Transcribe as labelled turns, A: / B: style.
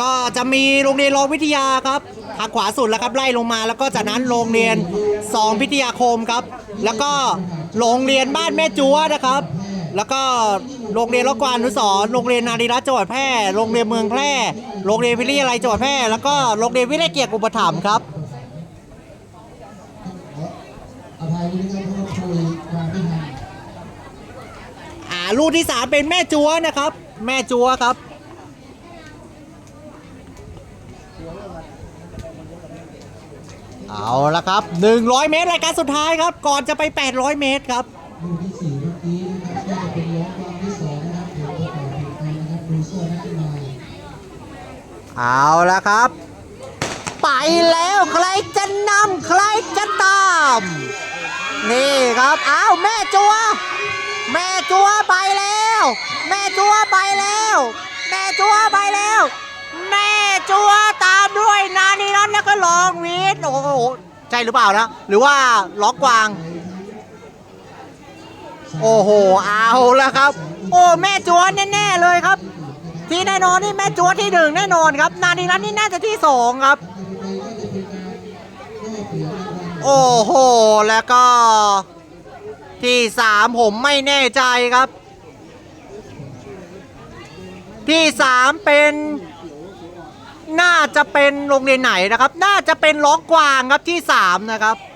A: ก็จะมีโรงเรียนรองวิทยาครับทางขวาสุดแล้วครับไล่ลงมา แล้วก็จากนั้นโรงเรียนสองพิทยาคมครับ แล้วก็โรงเรียนบ้านแม่จัวนะครับ แล้วก็โรงเรียนรกวานุสรโรงเรียนนารีรัตน์จังหวัดแพร่โรงเรียนเมืองแพร่โรงเรียนวิทยาลัยจังหวัดแพร่แล้วก็โรงเรียนวิทยเกียรติอุปถัมภ์ครับ
B: อภัยด้วยนะครับเพราะว่าคุยมาไม่ทัน
A: อ่าลูกที่สามเป็นแม่จัวนะครับ แม่จัวครับ เอาละครับ 100 เมตรรายการสุดท้ายครับ ก่อนจะไป 800 เมตรครับ
B: ลูกที่สี่เมื่อกี้นะครับน่าจะเป็นล้อความที่สองนะครับเดี๋ยวจะต่อผิดไปนะครับดูเสื้อนักกีฬา
A: เอาละครับ ไปแล้วใครจะนำใครจะตาม นี่ครับอ้าวแม่จัว แม่จัวไปแล้ว แม่จัวไปแล้ว ร้องวีดโอ้โหใช่หรือเปล่านะหรือว่าล็อกกวาง โอ้โหเอาล้ครับ โอ้แม่จัวแน่ๆเลยครับ ที่แน่นอนนี่แม่จัวที่หนึ่งแน่นอนครับ นานีรัตน์นี่น่าจะที่สองครับ โอ้โหแล้วก็ ที่สามผมไม่แน่ใจครับ ที่สามเป็น จะเป็นโรงเรียนไหนนะครับ น่าจะเป็นล้องกวางครับที่สามนะครับ